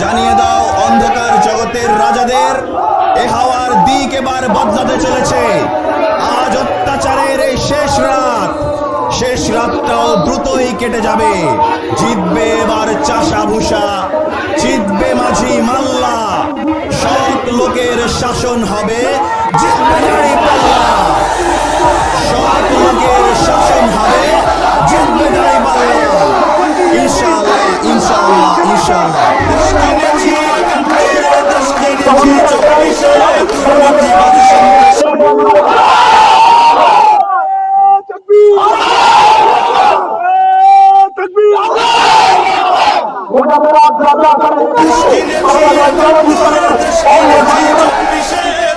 জানিয়ে দাও, অন্ধকার জগতের রাজাদের, এ হাওয়ার দিক এবার বদলাতে চলেছে। আজ অত্যাচারের এই শেষ রাত, শেষ রাতটাও দ্রুতই কেটে যাবে। জিতবে এবার চাষা ভূষা জিতবে মাঝি মাল্লা। সৎ লোকের শাসন হবে, জিতবে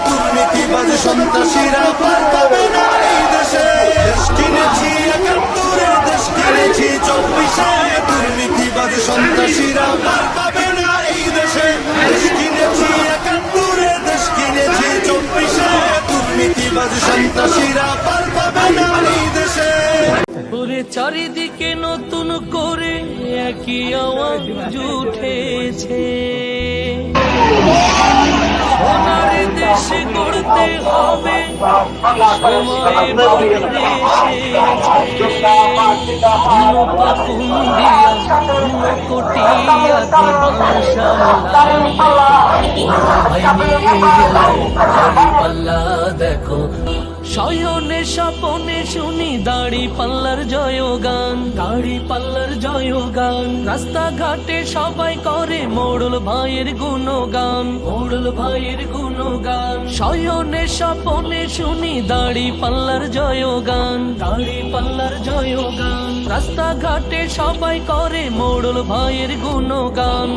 দুর্নীতিবাজ সন্ত্রাসীরা পার পাবে না এই দেশে দেশ চারিদিকে নতুন করে একই আওয়াজ উঠেছে সোনার দেশ গড়তে হবে সময় বদলে এসেছে। অন্য পাকুন্দিয়া, অন্য কটিয়া পাল্লা দেখো শয়নে স্বপনে শুনি দাড়ি পাল্লার জয় গান দাড়ি পাল্লার জয় গান রাস্তাঘাটে সবাই করে মোড়ল ভাইয়ের গুণগান, মোড়ল ভাইয়ের গুণগান। শয়নে স্বপনে শুনি দাড়ি পাল্লার জয় গান দাড়ি পাল্লার জয় গান রাস্তাঘাটে সবাই করে মোড়ল ভাইয়ের গুণগান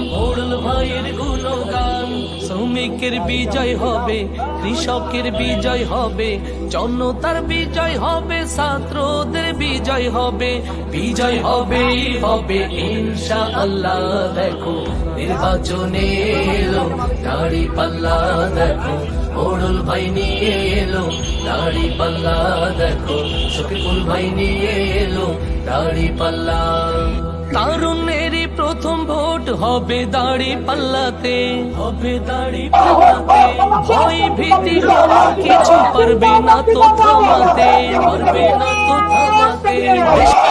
মোড়ল গুণগান শ্রমিকের বিজয় হবে, কৃষকের বিজয় হবে, জনতার বিজয় হবে, ছাত্রদের বিজয় হবে বিজয় হবে হবে ইনশা আল্লাহ দেখো, নির্বাচনে এলো, দাড়ি পাল্লা দেখো ওড়ল ভাই নিয়ে এলো, দাড়ি পাল্লা দেখো, শফিকুল ভাই নিয়ে এলো, দাড়ি পাল্লা। তারুণেরই প্রথম ভোট হবে দাড়ি পাল্লাতে হবে দাড়ি পাল্লাতে ভয় ভীতি কোনো কিছু পারবে না তো থামাতে পারবে না তো থামাতে